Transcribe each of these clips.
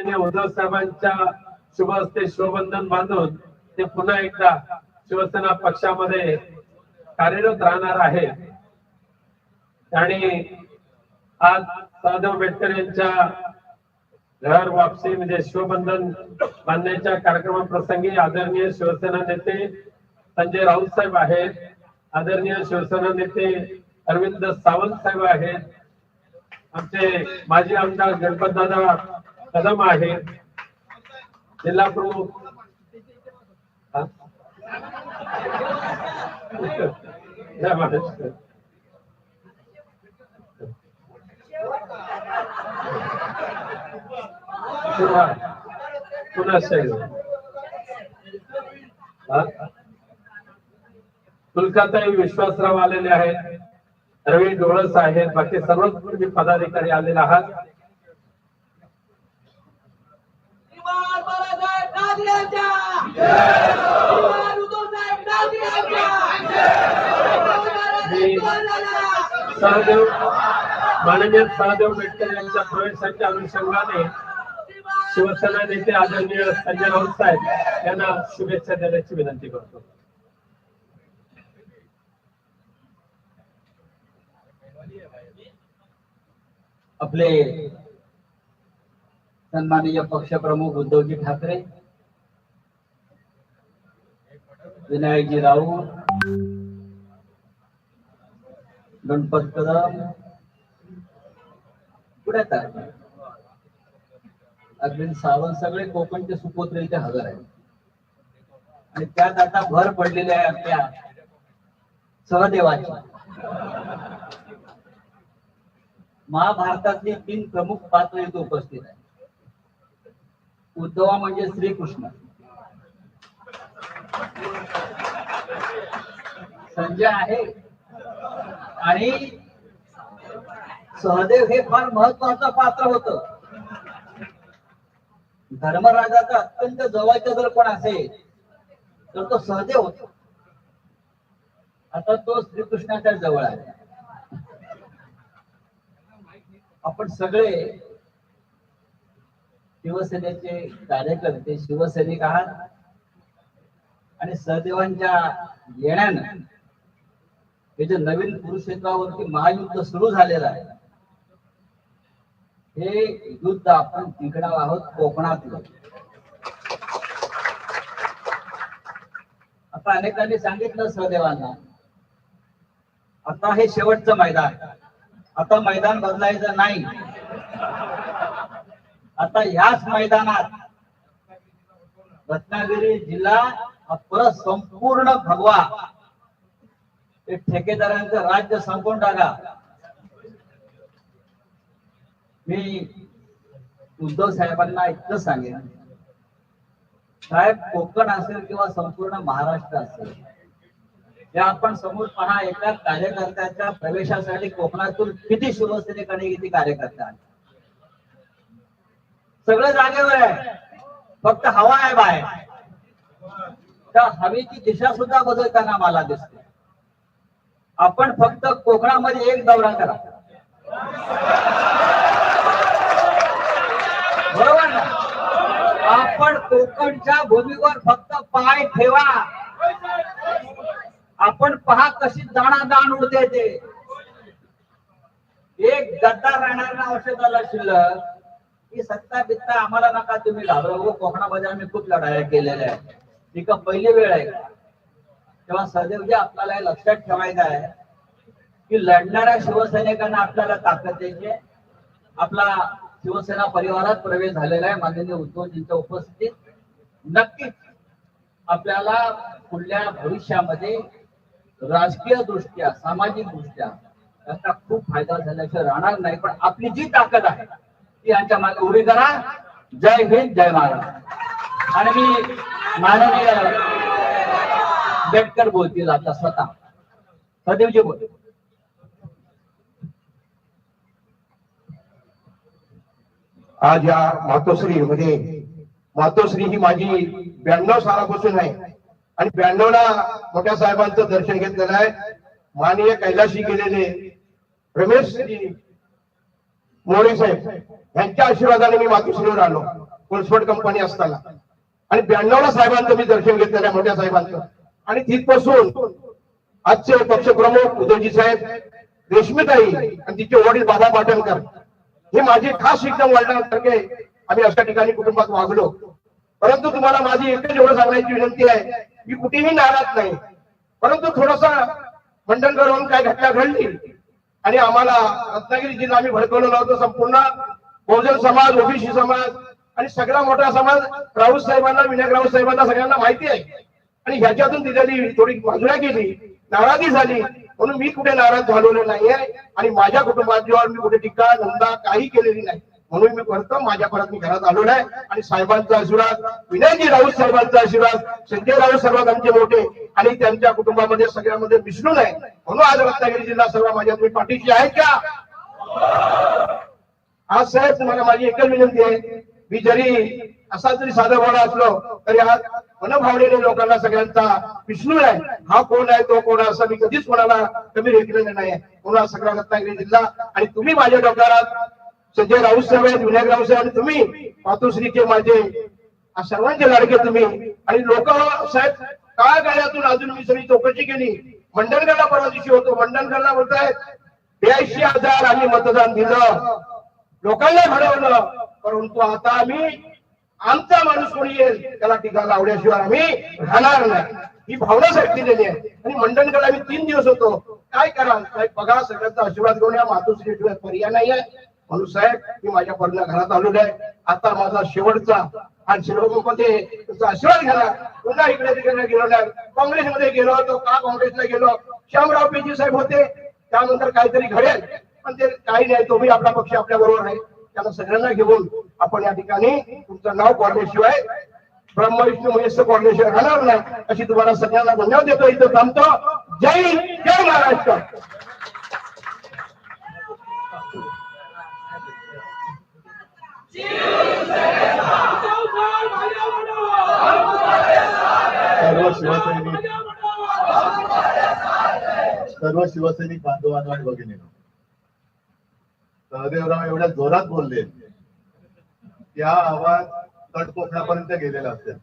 उद्धव साहेबांच्या शुभ हस्ते शिवबंधन बांधून ते पुन्हा एकदा शिवसेना पक्षामध्ये कार्यरत राहणार आहे. आणि आज साधव बेटकर यांच्या घर वापसी म्हणजे शिवबंधन बांधण्याच्या कार्यक्रमाप्रसंगी आदरणीय शिवसेना नेते संजय राऊत साहेब आहेत. आदरणीय शिवसेना नेते अरविंद सावंत साहेब आहेत. आमचे माजी आमदार गणपत दादा कदम आहेत. जिल्हा प्रमुख पुन्हा? कुलकाताई विश्वासराव आलेले आहेत रवी डोळस आहेत बाकी सर्वच तुम्ही पदाधिकारी आलेले आहात श्रीमान सहदेव माननीय सहदेव बेटकर यांच्या प्रवेशाच्या अनुषंगाने शिवसेना नेते आदरणीय संजय राऊत साहेब यांना शुभेच्छा देण्याची विनंती करतो. आपले सन्माननीय पक्षप्रमुख उद्धवजी ठाकरे विनायकजी राऊत गणपत कदम पुण्यात आहे. सावंत सगळे कोकणचे सुपुत्र इथे हजर आहेत. आणि त्यात आता भर पडलेली आहे आपल्या सहदेवाची. महाभारतातली तीन प्रमुख पात्र इथे उपस्थित आहेत. उद्धवा म्हणजे श्रीकृष्ण. संजय आहे. आणि सहदेव हे फार महत्वाचं पात्र होत. धर्मराजाचा अत्यंत जवळचा जर कोण असेल तर तो सहदेव होतो. आता तो श्रीकृष्णाच्या जवळ आहे. आपण सगळे शिवसेनेचे कार्यकर्ते शिवसैनिक आहात. आणि सहदेवांच्या येण्यानं हे जे नवीन कुरुक्षेत्रावरती महायुद्ध सुरू झालेलं आहे हे युद्ध आपण जिंकणार आहोत कोकणातलं आता अनेकांनी सांगितलं सहदेवांना आता हे शेवटचं मैदान आता मैदान बदलायचं नाही. आता ह्याच मैदानात रत्नागिरी जिल्हा हा परत संपूर्ण भगवा ठेकेदारांचं राज्य संपून टाका. मी उद्धव साहेबांना इतकं सांगेन साहेब कोकण असेल किंवा संपूर्ण महाराष्ट्र असेल या आपण समोर पहा एका कार्यकर्त्याच्या प्रवेशासाठी कोकणातून किती शिवसेनेकडे किती कार्यकर्ते आले? सगळं जागेवर आहे. फक्त हवा आहे बाहेर. त्या हवेची दिशा सुद्धा बदलताना मला दिसते. आपण फक्त कोकणामध्ये एक दौरा करा. बरोबर ना? आपण कोकणच्या भूमीवर फक्त पाय ठेवा. आपण पहा कशी दाणादाण उडते ते. एक गद्दार राहणार ना औषधाला शिल्लक. की सत्ता बित्ता आम्हाला नका तुम्ही घाबरवू. कोकणामध्ये आम्ही खूप लढाया केलेल्या आहेत. ही का पहिली वेळ आहे का? तेव्हा सहदेवजी आपल्याला हे लक्षात ठेवायचं आहे. की लढणाऱ्या शिवसैनिकांना आपल्याला ताकद द्यायची आपला शिवसेना परिवारात प्रवेश झालेला आहे. माननीय उद्धवजींच्या उपस्थितीत. नक्कीच आपल्याला पुढल्या भविष्यामध्ये राजकीय दृष्ट्या सामाजिक दृष्ट्या त्याचा खूप फायदा झाल्याशिवाय राहणार नाही. पण आपली जी ताकद आहे ती यांच्या मागे उभी करा. जय हिंद जय महाराज आणि मी माननीय आंबेडकर बोलतील आता स्वतः. सदैवजी बोल आज या मातोश्री मध्ये मातोश्री ही माझी ब्याण्णव सालापासून आहे. आणि ब्याण्णव ला मोठ्या साहेबांचं दर्शन घेतलेलं आहे. माननीय कैलाशी गेलेले रमेश मोरे साहेब यांच्या आशीर्वादाने मी मातोश्रीवर आलो कोल्सफोर्ड कंपनी असताना. आणि ब्याण्णव ला साहेबांचं मी दर्शन घेतलेलं आहे मोठ्या साहेबांचं. आणि तिथपासून आजचे पक्षप्रमुख उदयजी साहेब रेशमीताई आणि तिचे वडील बाबा पाटणकर हे माझी खास एकदम वडिलांसारखे आम्ही अशा ठिकाणी कुटुंबात वागलो. परंतु तुम्हाला माझी एकच एवढं सांगण्याची विनंती आहे मी कुठेही नाराज नाही. परंतु थोडासा मंडणगडवरून काय घटना घडली आणि आम्हाला रत्नागिरी जिल्हा आम्ही भडकवलं नव्हतं संपूर्ण बहुजन समाज ओबीसी समाज आणि सगळा मोठा समाज राऊत साहेबांना विनायक राऊत साहेबांना सगळ्यांना माहिती आहे. आणि ह्याच्यातून दिलेली थोडी बाजूला गेली नाराजी झाली. म्हणून मी कुठे नाराज झालेलो नाहीये आणि माझ्या कुटुंबाजीवर मी कुठे टीका धंदा काही केलेली नाही. म्हणून मी करतो माझ्या परत मी घरात आलेलो नाही. आणि साहेबांचा आशीर्वाद विनयजी राऊत साहेबांचा आशीर्वाद संजय राऊत सर्वात आमचे मोठे आणि त्यांच्या कुटुंबामध्ये सगळ्यामध्ये मिसळून आहे म्हणून आज रत्नागिरी जिल्हा सर्व माझ्या तुम्ही पाठीशी आहेत का? आज साहेब तुम्हाला माझी एकच विनंती आहे. मी जरी असा जरी साधा भोळा असलो तरी आज मनभावनेने लोकांना सगळ्यांचा विष्णू आहे. हा कोण आहे तो कोण असा असं मी कधीच कोणाला कमी रेखलेलं नाही कोणा सगळा रत्नागिरी जिल्हा आणि तुम्ही माझ्या डोक्यात संजय राऊत साहेब आहेत विनायक राऊत साहेब आणि तुम्ही मातोश्रीचे माझे सर्वांचे लाडके तुम्ही. आणि लोक साहेब काय गाड्यातून अजून मी सगळी चौकशी केली? मंडणगडला परवा दिवशी होतो. मंडणगडला बोलतायत ब्याऐंशी हजार आम्ही मतदान दिलं. लोकांना घडवलं. परंतु आता आम्ही आमचा माणूस कोणी येईल त्याला टीका लावल्याशिवाय आम्ही राहणार नाही. ही भावना साहेब दिलेली आहे. आणि मंडणकडे आम्ही तीन दिवस होतो. काय कराल? काय बघा सगळ्यांचा आशीर्वाद घेऊन या. मातोश्री शिवाय पर्याय नाही आहे म्हणून साहेब मी माझ्या पर्ण घरात आलेलो आहे. आता माझा शेवटचा हा शिरोमध्ये तुमचा आशीर्वाद घ्यायला पुन्हा इकडे तिकडे गेलो नाही. काँग्रेसमध्ये गेलो होतो. का काँग्रेसला गेलो? श्यामराव पेजी साहेब होते. त्यानंतर काहीतरी घडेल. पण ते काही नाही. तो मी आपला पक्ष आपल्या बरोबर आहे. त्याला सगळ्यांना घेऊन आपण या ठिकाणी तुमचं नाव कोरल्याशिवाय ब्रह्मविष्णू महेश कोरल्याशिवाय राहणार नाही. अशी तुम्हाला सगळ्यांना धन्यवाद देतो. इथं थांबतो. जय जय महाराष्ट्र. सर्व शिवसैनिक सर्व शिवसैनिक बांधवांना बघितले सहदेवराव एवढ्या जोरात बोलले. त्या आवाज तट गेलेला असेल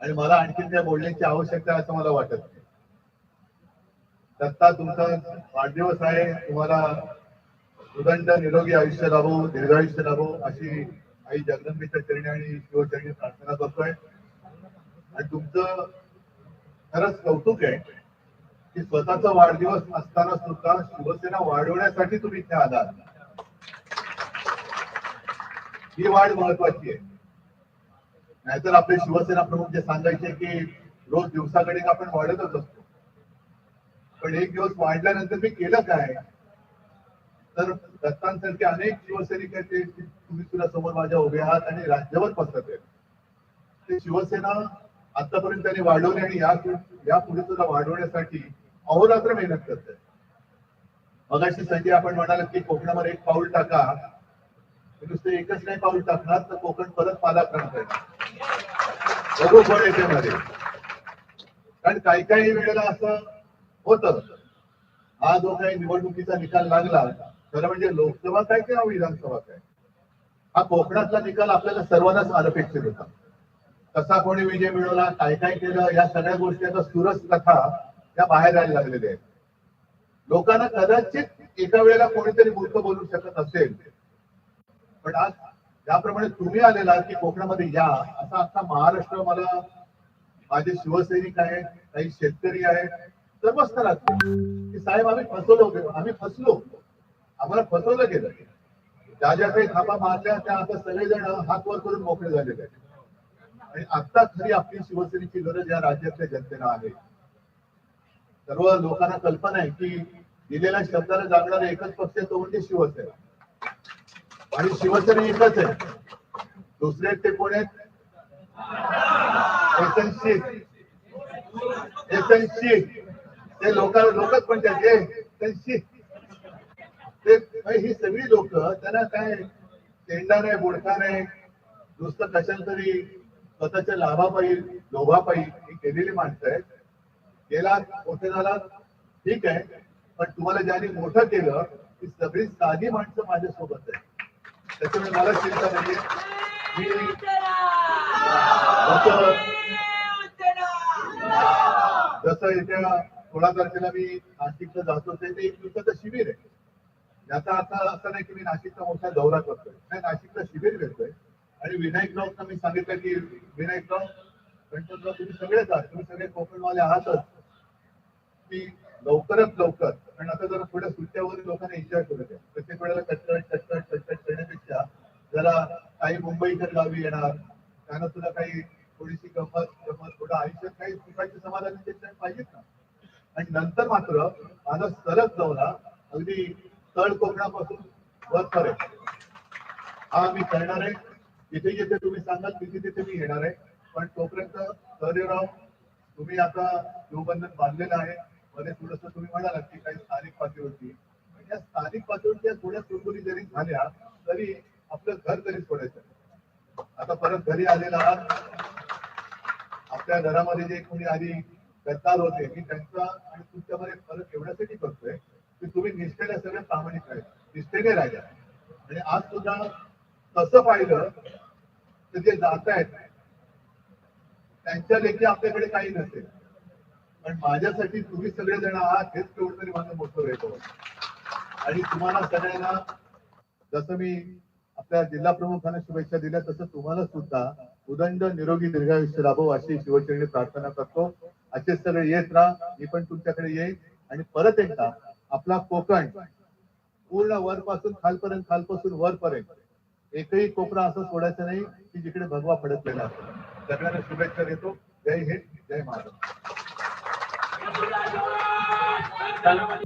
आणि मला आणखीन त्या बोलण्याची आवश्यकता असं मला वाटत नाही. दत्ता तुमचा वाढदिवस आहे. तुम्हाला उदंड निरोगी आयुष्य लाभो दीर्घायुष्य लाभो अशी आई जगदंबेच्या चरणी आणि शिवचरणी प्रार्थना करतोय. आणि तुमचं खरंच कौतुक आहे की स्वतःचा वाढदिवस असताना सुद्धा शिवसेना वाढवण्यासाठी तुम्ही इथे आलात. ही वाढ महत्वाची आहे. नाहीतर आपले शिवसेना प्रमुख जे सांगायचे की रोज दिवसाकडे आपण वाढतच असतो. पण एक दिवस वाढल्यानंतर मी केलं काय? तर दत्तांसारखे अनेक शिवसैनिक आहेत ते तुम्ही तुला समोर माझ्या उभे आहात आणि राज्यभर पसरत आहेत. ते शिवसेना आतापर्यंत त्यांनी वाढवली आणि या या पुढे सुद्धा वाढवण्यासाठी अहोरात्र मेहनत करते मगाशी संजय आपण म्हणाल की कोकणामध्ये एक पाऊल टाका. नुसते एकच नाही पाऊल टाकणार तर कोकण परत पालाक्रांत करणार बरोबर याच्यामध्ये कारण काही काही वेळेला असं होत. हा जो काही निवडणुकीचा निकाल लागला खरं म्हणजे लोकसभा काय किंवा विधानसभा काय? हा कोकणातला निकाल आपल्याला सर्वांनाच अनपेक्षित होता. कसा कोणी विजय मिळवला काय काय केलं या सगळ्या गोष्टी आता सुरस कथा या बाहेर यायला लागलेल्या आहेत. लोकांना कदाचित एका वेळेला कोणीतरी मूर्ख बोलू शकत असेल. पण आज ज्याप्रमाणे तुम्ही आलेला की कोकणामध्ये या असा आता महाराष्ट्र मला माझे शिवसैनिक आहेत काही शेतकरी आहेत सर्व स्तरात की साहेब आम्ही फसवलो गेलो आम्ही फसलो. आम्हाला फसवलं गेलं. ज्या ज्या काही थापा मारल्या त्या आता सगळेजण हात वर करून मोकळे झालेले आहेत. आणि आता खरी आपली शिवसेनेची गरज या राज्यातल्या जनतेला आहे. सर्व लोकांना कल्पना आहे की दिलेल्या शब्दाला जागणारा एकच पक्ष तो म्हणजे शिवसेना. आणि शिवसेना एकच आहे. दुसरे ते कोण आहेत? ते लोक लोकच म्हणतात त्याचे ते ही सगळी लोक त्यांना काय तेंडा नाही बोडका नाही. नुसतं कशाला तरी स्वतःच्या लाभापायी लोभापायी ही केलेली माणसं आहेत. गेला मोठे झाला ठीक आहे. पण तुम्हाला ज्याने मोठं केलं ती सगळी साधी माणसं माझ्यासोबत आहे त्याच्यामुळे मला चिंता नाहीये मी जसं येत्या सोळा तारखेला मी नाशिकला जातो ते ते एक दिवसाचं शिबिर आहे. याचा अर्थ असा नाही की मी नाशिकचा मोठा दौरा करतोय. नाही नाशिकला शिबिर घेतोय. आणि विनायकरावना मी सांगितलं की विनायकराव गणपतराव तुम्ही सगळेच आहात तुम्ही सगळे कोकणवाले आहातच. की लवकरात लवकर कारण आता जरा थोड्या सुट्ट्यावर लोकांना एन्जॉय करू द्या. प्रत्येक वेळेला कटकट काही मुंबईकर गावी येणार. त्यांना सुद्धा काही थोडीशी गंमत गंमत थोडं आयुष्यात काही सुखाचे समाधान पाहिजेत ना. आणि नंतर मात्र माझा सलग जवला अगदी तळ कोकणापासून वरपर्यंत हा मी करणार आहे. जिथे जिथे तुम्ही सांगाल तिथे तिथे मी येणार आहे. पण तोपर्यंत हरिराव तुम्ही आता शिवबंधन बांधलेलं आहे. मध्ये थोडस तुम्ही म्हणाला की काही स्थानिक पातळीवरती. पण या स्थानिक पातळीवरती थोड्या सुरगुरी जरी झाल्या तरी आपलं घर तरी सोडायचं. आता परत घरी आलेला आहात. आपल्या घरामध्ये जे कोणी आधी गद्दार होते मी त्यांचा आणि तुमच्यामध्ये फरक एवढ्यासाठी करतोय की तुम्ही निष्ठेने सगळे प्रामाणिक राहिले निष्ठेने राहिल्या आणि आज सुद्धा तसं पाहिलं तर जे जात आहेत त्यांच्या लेखी आपल्याकडे काही नसेल. पण माझ्यासाठी तुम्ही सगळेजण आहात हेच केवढं तरी माझं मोठं वेळ आणि तुम्हाला सगळ्यांना जसं मी आपल्या जिल्हा प्रमुखांना शुभेच्छा दिल्या. तसं तुम्हाला सुद्धा उदंड निरोगी दीर्घायुष्य लाभो अशी शिवचरणी प्रार्थना करतो. असे सगळे येत राहा. मी पण तुमच्याकडे येईन. आणि परत एकदा आपला कोकण पूर्ण वरपासून खालपर्यंत खालपासून वरपर्यंत एकही कोपरा असं सोडायचं नाही की जिकडे भगवा फडकलेला असतो सगळ्यांना शुभेच्छा देतो. जय हिंद जय महाराष्ट्र.